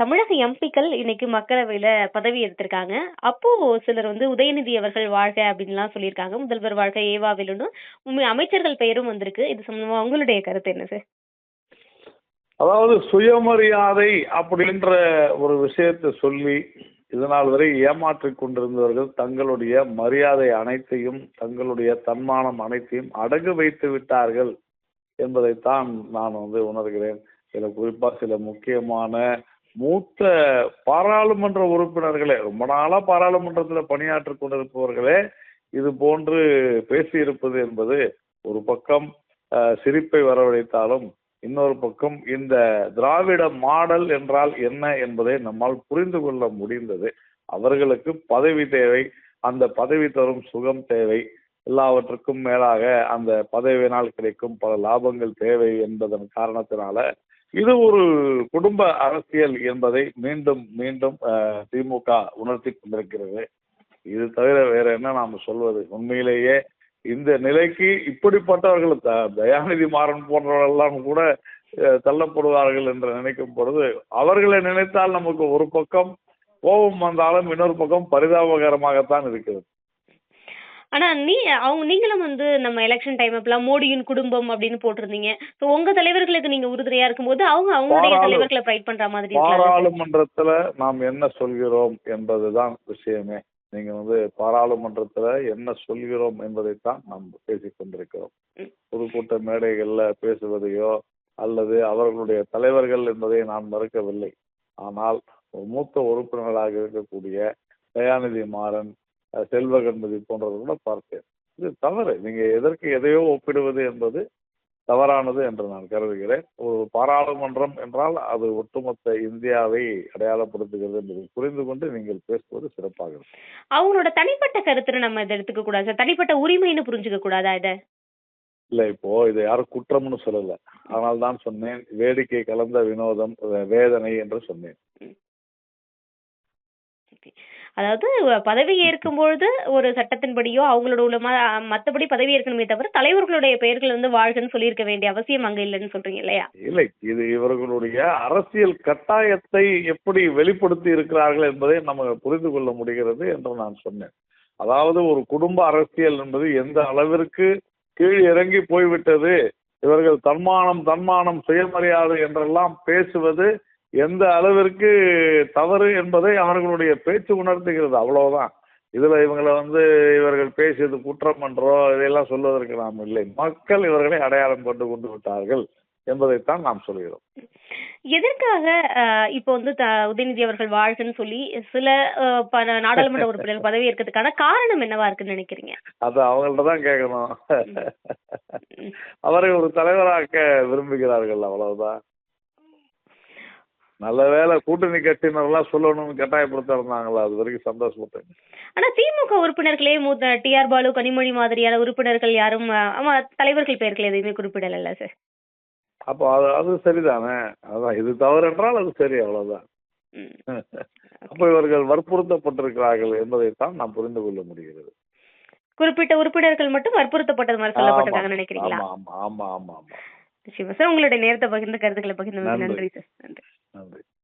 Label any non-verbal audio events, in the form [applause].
தமிழக எம்பிக்கள் இன்னைக்கு மக்களவையில பதவி எடுத்திருக்காங்க. அப்போ சிலர் வந்து உதயநிதி அவர்கள் வாழ்க அப்படின்லாம் சொல்லியிருக்காங்க. முதல்வர் வாழ்க ஏவா வேலுன்னு உண்மை அமைச்சர்கள் பெயரும் வந்திருக்கு. இது சம்பந்தமா உங்களுடைய கருத்து என்ன சார்? அதாவது சுயமரியாதை அப்படின்ற ஒரு விஷயத்தை சொல்லி இதனால் வரை ஏமாற்றிக் கொண்டிருந்தவர்கள் தங்களுடைய மரியாதை அனைத்தையும் தங்களுடைய தன்மானம் அனைத்தையும் அடகு வைத்து விட்டார்கள் என்பதைத்தான் நான் வந்து உணர்கிறேன். சில குறிப்பாக சில முக்கியமான மூத்த பாராளுமன்ற உறுப்பினர்களே ரொம்ப நாளாக பாராளுமன்றத்தில் பணியாற்றிக் கொண்டிருப்பவர்களே இது போன்று பேசியிருப்பது என்பது ஒரு பக்கம் சிரிப்பை வரவழைத்தாலும் இன்னொரு பக்கம் இந்த திராவிட மாடல் என்றால் என்ன என்பதை நம்மால் புரிந்து கொள்ள முடிந்தது. அவர்களுக்கு பதவி தேவை அந்த பதவி தரும் சுகம் தேவை. எல்லாவற்றுக்கும் மேலாக அந்த பதவியினால் கிடைக்கும் பல லாபங்கள் தேவை என்பதன் காரணத்தினால இது ஒரு குடும்ப அரசியல் என்பதை மீண்டும் மீண்டும் அஹ், திமுக உணர்த்தி கொண்டிருக்கிறது. இது தவிர வேற என்ன நாம சொல்வது? உண்மையிலேயே இந்த நிலைக்கு இப்படிப்பட்டவர்கள் த- தயாநிதி மாறன் போன்றவர்களெல்லாம் கூட தள்ளப்படுவார்கள் என்று நினைக்கும் பொழுது அவர்களை நினைத்தால் நமக்கு ஒரு பக்கம் கோபம் வந்தாலும் இன்னொரு பக்கம் பரிதாபகரமாகத்தான் இருக்கிறது. ஆனா நீ அவங்க நீங்களும் வந்து நம்ம எலெக்ஷன் டைம் அப்பெல்லாம் மோடியின் குடும்பம் அப்படின்னு போட்டிருந்தீங்க. சோ உங்க தலைவர்களுக்கு நீங்க உறுதுணையா இருக்கும்போது அவங்க அவங்களுடைய தலைவர்களை ஃபைட் பண்ற மாதிரி பாராளுமன்றத்துல நாம் என்ன சொல்கிறோம் என்பதுதான் விஷயமே. நீங்க வந்து பாராளுமன்றத்துல என்ன சொல்கிறோம் என்பதைத்தான் நாம் பேசிக் கொண்டிருக்கிறோம். பொதுக்கூட்ட மேடைகள்ல பேசுவதையோ அல்லது அவர்களுடைய தலைவர்கள் என்பதை நான் மறுக்கவில்லை. ஆனால் ஒரு மூத்த உறுப்பினர்களாக இருக்கக்கூடிய தயாநிதி மாறன் செல்வ கணபதி போன்றவர்கள் கூட பார்த்தேன். இது தவறு. நீங்க எதற்கு எதையோ ஒப்பிடுவது என்பது தவறானது என்று நான் கருதுகிறேன். ஒரு பாராளுமன்றம் என்றால் அது ஒட்டுமொத்த இந்தியாவை அடையாளப்படுத்துகிறது என்பதை புரிந்து கொண்டு நீங்கள் பேசுவது சிறப்பாக இருக்கும். அவங்களோட தனிப்பட்ட கருத்துன்னு நம்ம இதை எடுத்துக்க கூடாது சார். தனிப்பட்ட உரிமைன்னு புரிஞ்சுக்க கூடாதா இத? இல்ல இப்போ இதை யாரும் குற்றம்னு சொல்லல. ஆனால் தான் சொன்னேன் வேடிக்கை கலந்த வினோதம் வேதனை என்று சொன்னேன். அதாவது பதவி ஏற்கும் பொழுது ஒரு சட்டத்தின்படியோ அவங்களோட உள்ள ம- மத்தபடி பதவி ஏற்கணுமே தவிர தலைவர்களுடைய பெயர்கள் வந்து வாழ்கன்னு சொல்லியிருக்க வேண்டிய அவசியம் அங்க இல்லைன்னு சொல்றீங்க இல்லையா? இல்லை இது இவர்களுடைய அரசியல் கட்டாயத்தை எப்படி வெளிப்படுத்தி இருக்கிறார்கள் என்பதை நம்ம புரிந்து கொள்ள முடிகிறது என்று நான் சொன்னேன். அதாவது ஒரு குடும்ப அரசியல் என்பது எந்த அளவிற்கு கீழ் இறங்கி போய்விட்டது இவர்கள் தன்மானம் தன்மானம் சுயமரியாதை என்றெல்லாம் பேசுவது எந்த அளவிற்கு தவறு என்பதை அவர்களுடைய பேச்சு உணர்த்துகிறது. அவ்வளவுதான். இதுல இவங்களை வந்து இவர்கள் பேசியது குற்றம் என்றோ இதையெல்லாம் சொல்வதற்கு நாம் இல்லை. மக்கள் இவர்களை அடையாளம் கொண்டு கொண்டு விட்டார்கள் என்பதைத்தான் நாம் சொல்கிறோம். எதற்காக இப்போ வந்து உதயநிதி அவர்கள் வாழ்கன்னு சொல்லி சில நாடாளுமன்ற உறுப்பினர்கள் [laughs] பதவி ஏற்கிறதுக்கான காரணம் என்னவா இருக்குன்னு நினைக்கிறீங்க? அது அவங்கள்ட்ட தான் கேட்கணும் [laughs] அவரை ஒரு தலைவராக்க விரும்புகிறார்கள் அவ்வளவுதான். நல்ல வேளை கூட்டணி கட்சியினரெல்லாம் சொல்லணும்னு கட்டாயப்படுத்த இருந்தாங்களா அது வரைக்கும் சந்தோஷப்பட்டேன். ஆனா திமுக உறுப்பினர்களே மூத்த டி ஆர் பாலு கனிமொழி மாதிரியான உறுப்பினர்கள் யாரும் ஆமா தலைவர்கள் பெயர்கள் எதுவுமே குறிப்பிடல சார். அப்போ அது அது சரிதானே? அதான் இது தவறு என்றால் அது சரி அவ்வளவுதான். [laughs] அப்போ இவர்கள் வற்புறுத்தப்பட்டிருக்கிறார்கள் என்பதைத்தான் நாம் புரிந்து கொள்ள முடிகிறது. குறிப்பிட்ட உறுப்பினர்கள் மட்டும் வற்புறுத்தப்பட்டது மாதிரி சொல்லப்பட்டிருக்காங்கன்னு நினைக்கிறீங்களா? ஆமா ஆமா ஆமா நிச்சயமா சார். உங்களுடைய நேரத்தை பகிர்ந்த கருத்துக்களை பகிர்ந்ததுக்கு நன்றி. சார். நன்றி. of it.